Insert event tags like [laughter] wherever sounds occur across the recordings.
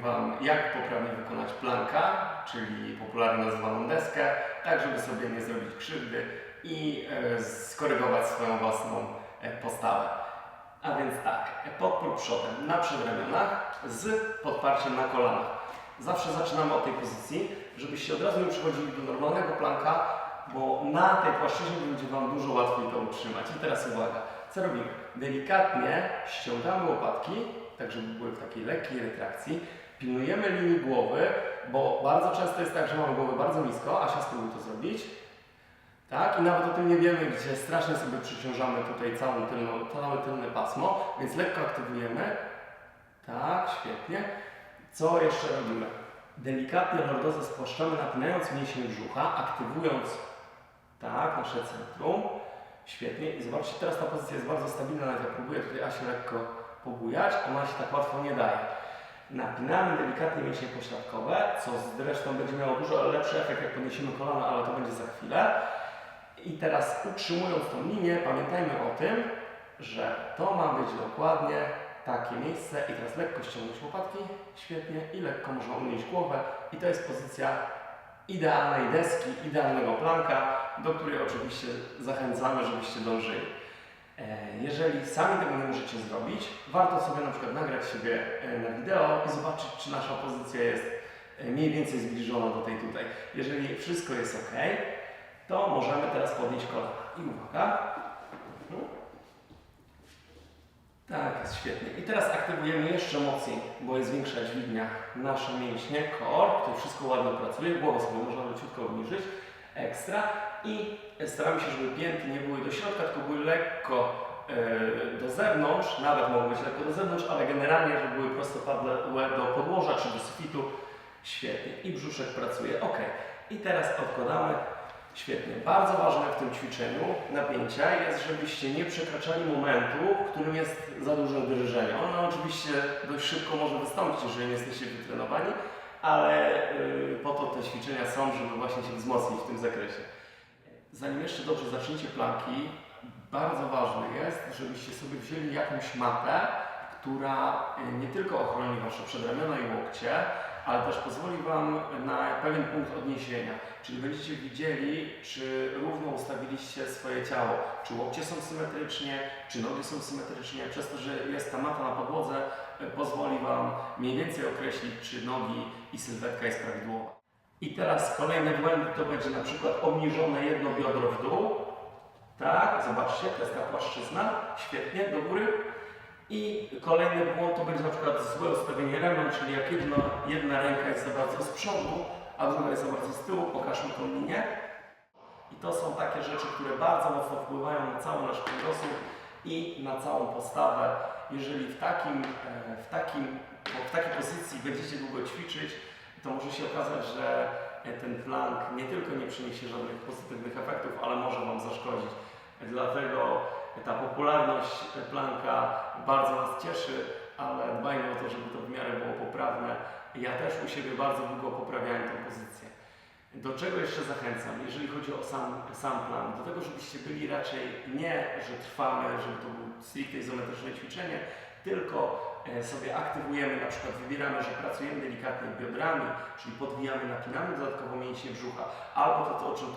Wam, jak poprawnie wykonać planka, czyli popularnie nazywaną deskę, tak żeby sobie nie zrobić krzywdy i e, skorygować swoją własną e, postawę. A więc tak, podpór przodem na przedramionach z podparciem na kolanach. Zawsze zaczynamy od tej pozycji, żebyście od razu nie przechodzili do normalnego planka, bo na tej płaszczyźnie będzie Wam dużo łatwiej to utrzymać. I teraz uwaga, co robimy? Delikatnie ściągamy łopatki, tak żeby były w takiej lekkiej retrakcji. Pilnujemy linii głowy, bo bardzo często jest tak, że mamy głowę bardzo nisko. Asia spróbuj to zrobić. Tak, i nawet o tym nie wiemy, gdzie strasznie sobie przyciążamy tutaj całe tylne pasmo, więc lekko aktywujemy. Tak, świetnie. Co jeszcze robimy? Delikatnie lordozę spłaszczamy, napinając mięsień brzucha, aktywując tak, nasze centrum. Świetnie. I zobaczcie, teraz ta pozycja jest bardzo stabilna, nawet jak próbuję tutaj Asię lekko pobujać, ona się tak łatwo nie daje. Napinamy delikatnie mięśnie pośladkowe, co zresztą będzie miało dużo lepszy efekt, jak podniesiemy kolana, ale to będzie za chwilę. I teraz utrzymując tą linię, pamiętajmy o tym, że to ma być dokładnie takie miejsce i teraz lekko ściągnąć łopatki, świetnie, i lekko można unieść głowę i to jest pozycja idealnej deski, idealnego planka, do której oczywiście zachęcamy, żebyście dążyli. E, Jeżeli sami tego nie możecie zrobić, warto sobie na przykład nagrać siebie e, na wideo i zobaczyć, czy nasza pozycja jest e, mniej więcej zbliżona do tej tutaj. Jeżeli wszystko jest ok, to możemy teraz podnieść kolana. I uwaga. Mhm. Tak, jest świetnie. I teraz aktywujemy jeszcze mocniej, bo jest większa dźwignia nasze mięśnie, core, to wszystko ładnie pracuje, głowę sobie można leciutko obniżyć, ekstra i staramy się, żeby pięty nie były do środka, tylko były lekko e, do zewnątrz, nawet mogą być lekko do zewnątrz, ale generalnie, żeby były prostopadłe do podłoża czy do sufitu. Świetnie. I brzuszek pracuje. Ok. I teraz odkładamy. Świetnie. Bardzo ważne w tym ćwiczeniu napięcia jest, żebyście nie przekraczali momentu, w którym jest za duże drżenie. Ono oczywiście dość szybko może wystąpić, jeżeli nie jesteście wytrenowani, ale yy, po to te ćwiczenia są, żeby właśnie się wzmocnić w tym zakresie. Zanim jeszcze dobrze zaczniecie planki, bardzo ważne jest, żebyście sobie wzięli jakąś mapę, która y, nie tylko ochroni Wasze przedramiona i łokcie, ale też pozwoli Wam na pewien punkt odniesienia. Czyli będziecie widzieli, czy równo ustawiliście swoje ciało, czy łokcie są symetrycznie, czy nogi są symetrycznie. Przez to, że jest ta mapa na podłodze, pozwoli Wam mniej więcej określić, czy nogi i sylwetka jest prawidłowa. I teraz kolejny błęd to będzie na przykład obniżone jedno biodro w dół. Tak, zobaczcie, to jest ta płaszczyzna. Świetnie, do góry. I kolejny błąd to będzie na przykład złe ustawienie ramion, czyli jak jedna, jedna ręka jest za bardzo z przodu, a druga jest za bardzo z tyłu, pokażmy tą linię. I to są takie rzeczy, które bardzo mocno wpływają na cały nasz kręgosłup i na całą postawę. Jeżeli w, takim, e, w, takim, w takiej pozycji będziecie długo ćwiczyć, to może się okazać, że e, ten plank nie tylko nie przyniesie żadnych pozytywnych efektów, ale może Wam zaszkodzić. Dlatego ta popularność planka bardzo nas cieszy, ale dbajmy o to, żeby to w miarę było poprawne. Ja też u siebie bardzo długo poprawiałem tę pozycję. Do czego jeszcze zachęcam, jeżeli chodzi o sam, sam plan? Do tego, żebyście byli raczej nie, że trwamy, żeby to było stricte izometryczne ćwiczenie, tylko sobie aktywujemy, na przykład wybieramy, że pracujemy delikatnie biodrami, czyli podwijamy, napinamy dodatkowo mięśnie brzucha, albo to, to o czym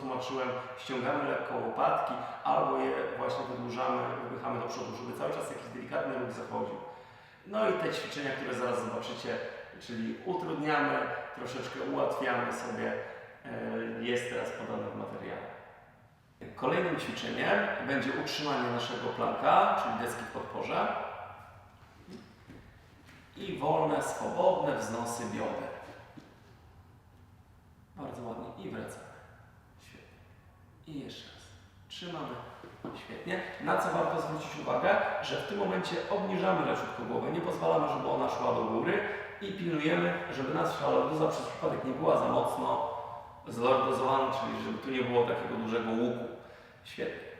tłumaczyłem, ściągamy lekko łopatki, albo je właśnie wydłużamy, wypychamy do przodu, żeby cały czas jakiś delikatny ruch zachodził. No i te ćwiczenia, które zaraz zobaczycie, czyli utrudniamy, troszeczkę ułatwiamy sobie, e, jest teraz podane w materiale. Kolejnym ćwiczeniem będzie utrzymanie naszego planka, czyli deski w podporze i wolne, swobodne wznosy bioder. Bardzo ładnie i wracamy. Świetnie. I jeszcze raz. Trzymamy. Świetnie. Na co warto zwrócić uwagę, że w tym momencie obniżamy leciutko głowę, nie pozwalamy, żeby ona szła do góry i pilnujemy, żeby nasza lordoza przez przypadek nie była za mocno zlordozowana, czyli żeby tu nie było takiego dużego łuku. Świetnie.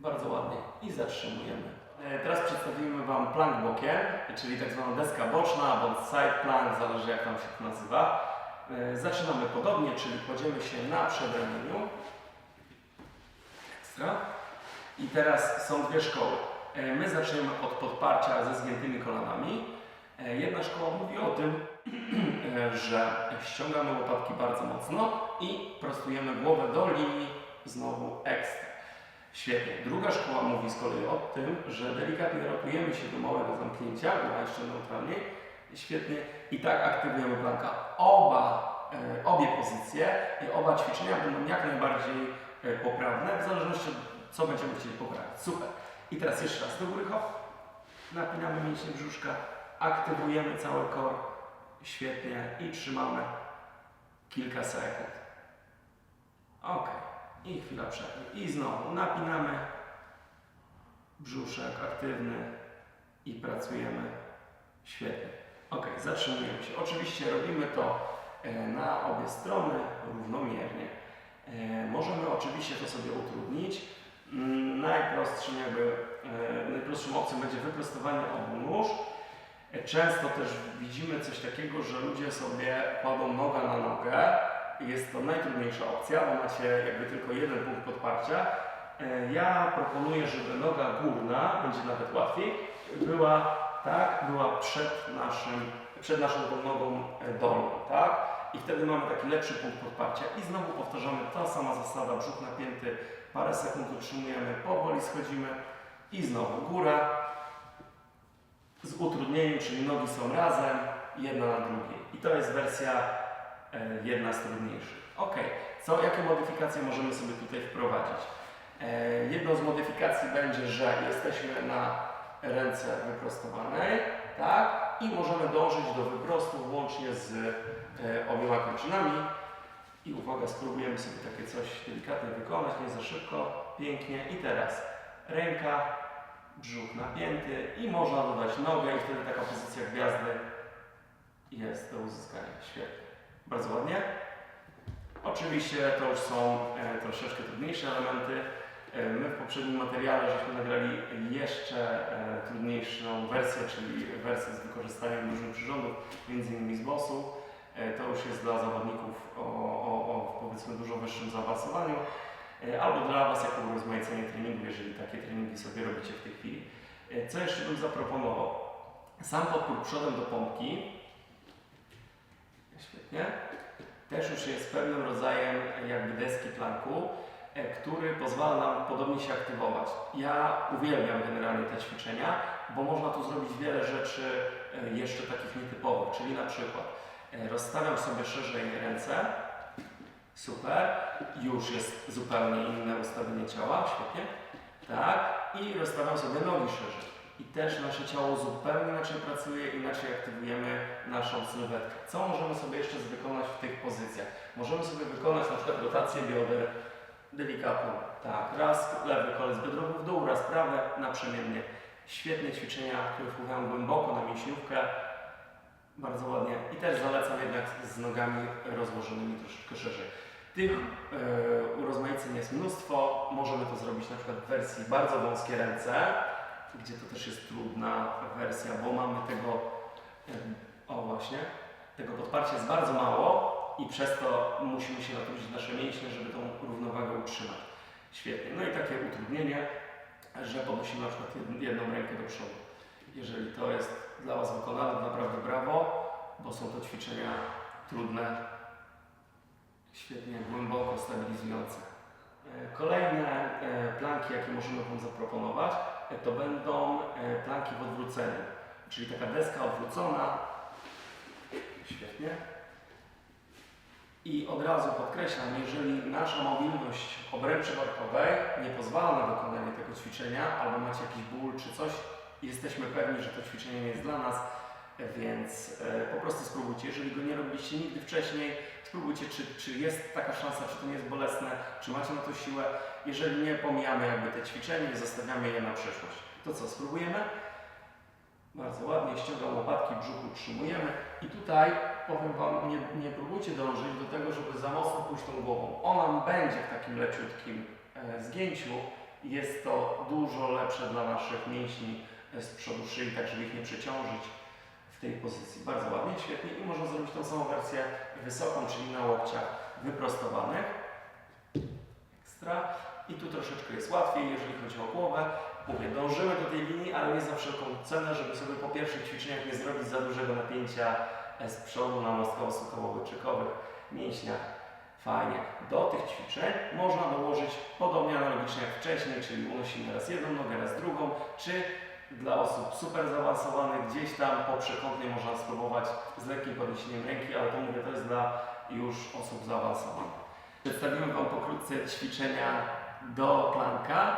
Bardzo ładnie. I zatrzymujemy. E, Teraz przedstawimy Wam plank bokiem, czyli tak zwaną deska boczna, bądź side plank, zależy jak tam się to nazywa. E, Zaczynamy podobnie, czyli kładziemy się na przedramieniu. Ekstra. I teraz są dwie szkoły. E, My zaczniemy od podparcia ze zgiętymi kolanami. Jedna szkoła mówi o tym, [clears throat] że ściągamy łopatki bardzo mocno i prostujemy głowę do linii znowu ekstra. Świetnie. Druga szkoła mówi z kolei o tym, że delikatnie rotujemy się do małego zamknięcia, głowa jeszcze neutralnie. Świetnie. I tak aktywujemy planka. Oba, e, obie pozycje i oba ćwiczenia będą jak najbardziej e, poprawne, w zależności od co będziemy chcieli poprawić. Super. I teraz jeszcze raz do góry hop. Napinamy mięśnie brzuszka, aktywujemy cały kor. Świetnie. I trzymamy kilka sekund. Ok. I chwila przerwy. I znowu napinamy brzuszek aktywny i pracujemy świetnie. Ok, zatrzymujemy się. Oczywiście robimy to e, na obie strony równomiernie. E, Możemy oczywiście to sobie utrudnić. Mm, Najprostszym, jakby, e, najprostszą opcją będzie wyprostowanie obu nóż. Często też widzimy coś takiego, że ludzie sobie kładą noga na nogę. Jest to najtrudniejsza opcja, bo macie jakby tylko jeden punkt podparcia. E, Ja proponuję, żeby noga górna, będzie nawet łatwiej, była tak, była przed, naszym, przed naszą nogą e, dolną, tak? I wtedy mamy taki lepszy punkt podparcia. I znowu powtarzamy ta sama zasada, brzuch napięty, parę sekund utrzymujemy, powoli schodzimy i znowu góra z utrudnieniem, czyli nogi są razem, jedna na drugiej. I to jest wersja jedna z trudniejszych. Ok, co, jakie modyfikacje możemy sobie tutaj wprowadzić? E, jedną z modyfikacji będzie, że jesteśmy na ręce wyprostowanej, tak? I możemy dążyć do wyprostu łącznie z e, obiema kończynami. I uwaga, spróbujemy sobie takie coś delikatnie wykonać, nie za szybko, pięknie. I teraz ręka, brzuch napięty i można dodać nogę i wtedy taka pozycja gwiazdy jest do uzyskania. Świetnie. Bardzo ładnie. Oczywiście to już są e, troszeczkę trudniejsze elementy. E, My w poprzednim materiale żeśmy nagrali jeszcze e, trudniejszą wersję, czyli wersję z wykorzystaniem różnych przyrządów, innymi z bosu. To już jest dla zawodników o, o, o powiedzmy dużo wyższym zaawansowaniu, albo dla Was jako urozmaicenie treningu, jeżeli takie treningi sobie robicie w tej chwili. Co jeszcze bym zaproponował? Sam podpór przodem do pompki. Świetnie. Też już jest pewnym rodzajem jakby deski planku, e, który pozwala nam podobnie się aktywować. Ja uwielbiam generalnie te ćwiczenia, bo można tu zrobić wiele rzeczy e, jeszcze takich nietypowych, czyli na przykład e, rozstawiam sobie szerzej ręce, super, już jest zupełnie inne ustawienie ciała, świetnie, tak, i rozstawiam sobie nogi szerzej. I też nasze ciało zupełnie inaczej pracuje, inaczej aktywujemy naszą sylwetkę. Co możemy sobie jeszcze wykonać w tych pozycjach? Możemy sobie wykonać na przykład rotację bioder delikatną. Tak, raz lewy kolec biodrowy w dół, raz prawy naprzemiennie. Świetne ćwiczenia, które wpływają głęboko na mięśniówkę. Bardzo ładnie. I też zalecam jednak z nogami rozłożonymi troszeczkę szerzej. Tych e, urozmaiceń jest mnóstwo. Możemy to zrobić na przykład w wersji bardzo wąskie ręce, gdzie to też jest trudna wersja, bo mamy tego, o właśnie, tego podparcia jest bardzo mało i przez to musimy się natrudzić nasze mięśnie, żeby tą równowagę utrzymać. Świetnie. No i takie utrudnienie, że podnosimy na przykład jed- jedną rękę do przodu. Jeżeli to jest dla Was wykonane, to naprawdę brawo, bo są to ćwiczenia trudne, świetnie, głęboko stabilizujące. E, Kolejne e, planki, jakie możemy Wam zaproponować, e, to będą planki w odwróceniu, czyli taka deska odwrócona. Świetnie. I od razu podkreślam, jeżeli nasza mobilność obręczy barkowej nie pozwala na wykonanie tego ćwiczenia, albo macie jakiś ból czy coś, jesteśmy pewni, że to ćwiczenie nie jest dla nas, więc e, po prostu spróbujcie. Jeżeli go nie robiliście nigdy wcześniej, spróbujcie, czy, czy jest taka szansa, czy to nie jest bolesne, czy macie na to siłę. Jeżeli nie, pomijamy jakby te ćwiczenie i zostawiamy je na przyszłość. To co, spróbujemy? Bardzo ładnie, ściągam łopatki, brzuch utrzymujemy. I tutaj powiem Wam, nie, nie próbujcie dążyć do tego, żeby za mocno pójść tą głową. Ona będzie w takim leciutkim e, zgięciu. Jest to dużo lepsze dla naszych mięśni e, z przodu szyi, tak żeby ich nie przeciążyć w tej pozycji. Bardzo ładnie, świetnie. I można zrobić tą samą wersję wysoką, czyli na łokciach wyprostowanych. Ekstra. I tu troszeczkę jest łatwiej, jeżeli chodzi o głowę. mówię, dążymy do tej linii, ale nie za wszelką cenę, żeby sobie po pierwszych ćwiczeniach nie zrobić za dużego napięcia z przodu na mostkowo-sukowo-łyczykowych mięśniach. Fajnie. Do tych ćwiczeń można dołożyć podobnie analogicznie jak wcześniej, czyli unosimy raz jedną nogę, raz drugą, czy dla osób super zaawansowanych gdzieś tam po przekątnej można spróbować z lekkim podniesieniem ręki, ale to mówię, to jest dla już osób zaawansowanych. Przedstawimy Wam pokrótce ćwiczenia do planka,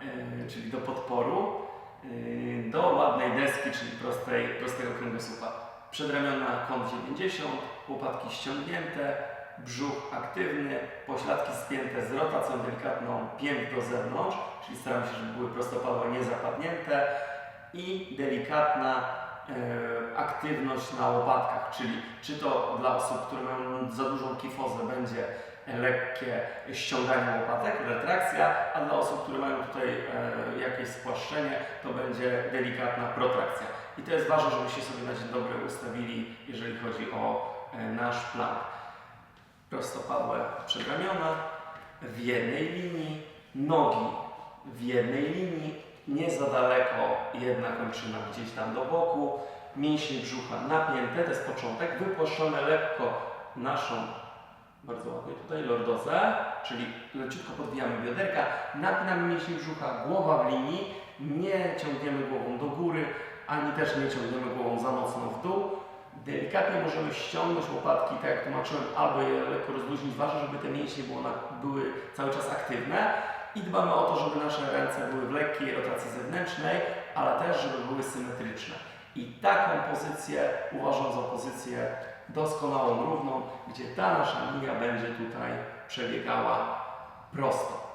yy, czyli do podporu, yy, do ładnej deski, czyli prostej, prostego kręgosłupa. Przedramiona kąt 90, łopatki ściągnięte, brzuch aktywny, pośladki spięte z rotacją delikatną pięt do zewnątrz, czyli staramy się, żeby były prostopadłe, niezapadnięte i delikatna e, aktywność na łopatkach, czyli czy to dla osób, które mają za dużą kifozę będzie lekkie ściąganie łopatek, retrakcja, a dla osób, które mają tutaj e, jakieś spłaszczenie, to będzie delikatna protrakcja. I to jest ważne, żebyście sobie na dzień dobry ustawili, jeżeli chodzi o e, nasz plan. Prostopadłe przedramiona, w jednej linii, nogi w jednej linii, nie za daleko jedna kończyna gdzieś tam do boku, mięśnie brzucha napięte, to jest początek, wypłaszczone lekko naszą, bardzo ładnie tutaj, lordozę, czyli leciutko podbijamy bioderka, napinamy mięśnie brzucha, głowa w linii, nie ciągniemy głową do góry, ani też nie ciągniemy głową za mocno w dół. Delikatnie możemy ściągnąć łopatki, tak jak tłumaczyłem, albo je lekko rozluźnić. Ważne, żeby te mięśnie były cały czas aktywne i dbamy o to, żeby nasze ręce były w lekkiej rotacji zewnętrznej, ale też, żeby były symetryczne. I taką pozycję uważam za pozycję doskonałą, równą, gdzie ta nasza linia będzie tutaj przebiegała prosto.